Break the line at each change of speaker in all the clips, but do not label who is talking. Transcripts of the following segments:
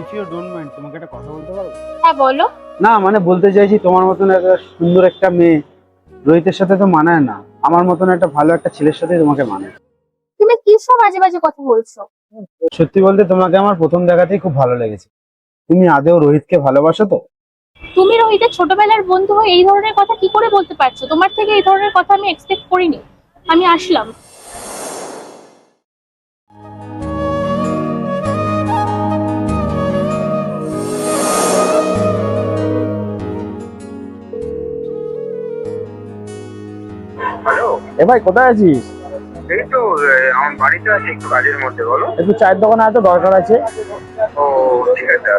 If you don't mind তোমাকে একটা কথা বলতে পারব? হ্যাঁ বলো।
না মানে বলতে চাইছি তোমার মতন একটা সুন্দর একটা মেয়ে রোহিতের সাথে তো মানায় না। আমার মতন একটা ভালো একটা ছেলের সাথে তোমাকে মানায়।
তুমি কি সব আজে বাজে কথা বলছো?
সত্যি বলতে তোমাকে আমার প্রথম দেখাতেই খুব ভালো লেগেছে। তুমি আদেও রোহিতকে ভালোবাসো তো?
তুমি রোহিতের ছোটবেলার বন্ধু হয়ে এই ধরনের কথা কি করে বলতে পারছ? তোমার থেকে এই ধরনের কথা আমি এক্সপেক্ট করিনি। আমি আসলাম।
ভাই কোথায় আছিস?
এই তো আমার বাড়িতে আছে একটু কাজের মধ্যে বলো।
একটু চায়ের দোকানে এত দরকার আছে।
ও ঠিক আছে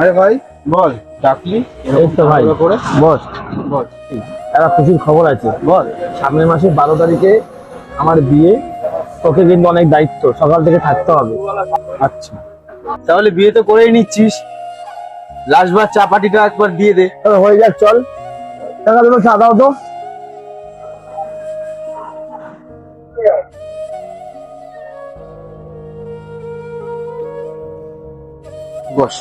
আরে ভাই বল ডাকলি
এই তো ভাই
করে।
বস।
বল।
একটা খুশির খবর আছে। বল। সামনের মাসের বারো তারিখে আমার বিয়ে। তোকে কিন্তু অনেক দায়িত্ব সকাল থেকে থাকতে হবে।
আচ্ছা। তাহলে বিয়ে তো করেই নিচ্ছিস। লাস্টবার চা পাটিটা একবার দিয়ে দে।
হয়ে যাক চল। টাকা দুটো চা দাও তো।
বস।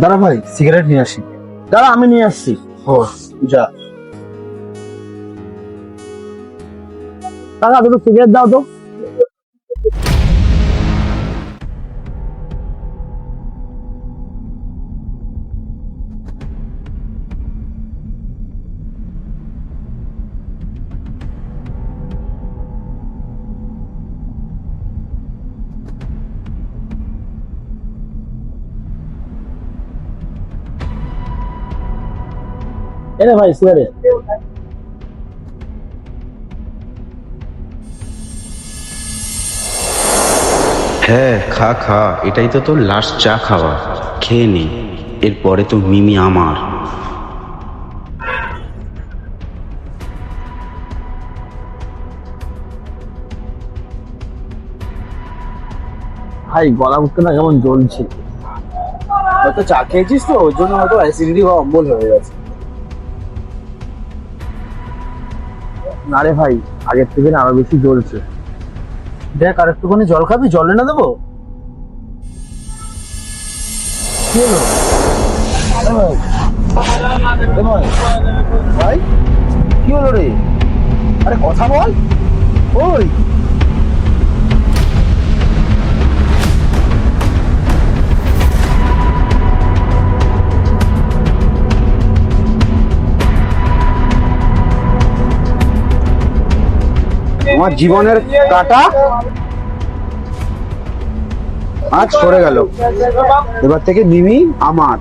দাঁড়া ভাই সিগারেট নিয়ে আসি।
দাঁড়া, আমি নিয়ে আসছি।
ও, যা।
দাদা দুটো সিগারেট দাও তো। এনে ভাই সিগারেট
হ্যাঁ খা খা। এটাই তো তোর লাস্ট চা খাওয়া। খেয়ে নে। এরপরে তো মিমি আমার।
ভাই গলা না কেমন জ্বলছে।
হয়তো চা খেয়েছিস তো ওর জন্য হয়তো অ্যাসিডিটি বা অম্বল হয়ে গেছে।
না রে ভাই, আগের থেকে না আরও বেশি জ্বলছে।
দেখ, আর একটুখানি জল খাবি, জল এনে দেবো? ভাই, কি হলো রে? আরে কথা বল। ওই আমার জীবনের কাটা আজ সরে গেল। এবার থেকে মিমি আমার।